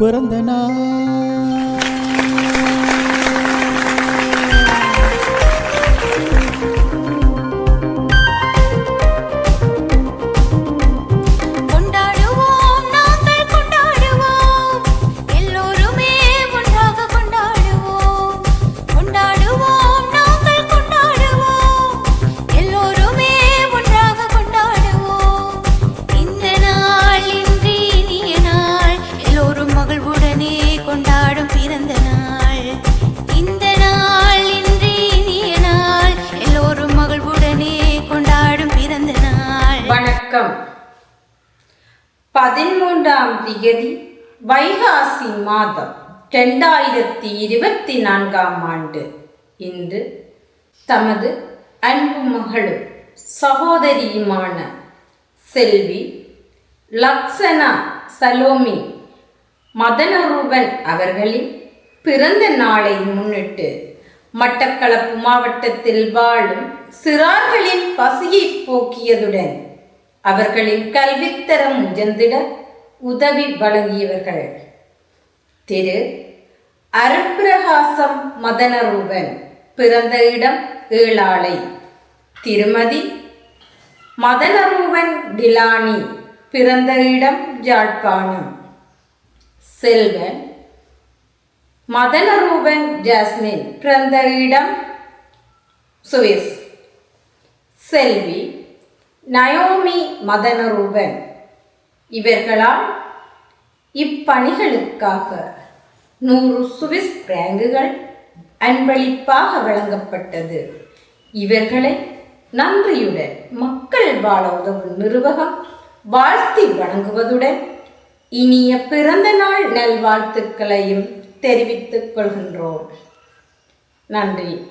பிறந்த நாள். வணக்கம். பதிமூன்றாம் திகதி வைகாசி மாதம் இரண்டாயிரத்தி இருபத்தி நான்காம் ஆண்டு. இன்று தமது அன்பு மகளும் சகோதரியுமான செல்வி லக்ஷனா சலோமி மதனரூபன் அவர்களின் பிறந்த நாளை முன்னிட்டு மட்டக்களப்பு மாவட்டத்தில் வாழும் சிறார்களின் பசியை போக்கியதுடன் அவர்களின் கல்வித்தரம் உயர்ந்திட உதவி வழங்கியவர்கள். திரு. அருப்பிரகாசம் மதனரூபன் பிறந்த இடம் ஏழாளை திருமதி. மதனரூபன் டிலானி பிறந்த இடம் யாழ்ப்பாணம். செல்வன். மதனரூபன் ஜாஸ்மின் பிறந்த இடம் சுவிஸ். செல்வி. நயோமி மதனரூபன். இவர்களால் இப்பணிகளுக்காக நூறு சுவிஸ் பிராங்குகள் அன்பளிப்பாக வழங்கப்பட்டது. இவர்களை நன்றியுடன் மக்கள் வாழ உதவும் நிர்வாகம் வாழ்த்தி வழங்குவதுடன் இனிய பிறந்த நாள் நல்வாழ்த்துக்களையும் தெரிவித்துக் கொள்கின்றோம். நன்றி.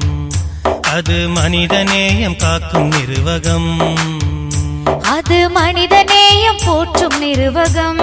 அது மனிதநேயம் காக்கும் நிர்வகம். அது மனிதநேயம் போற்றும் நிறுவகம்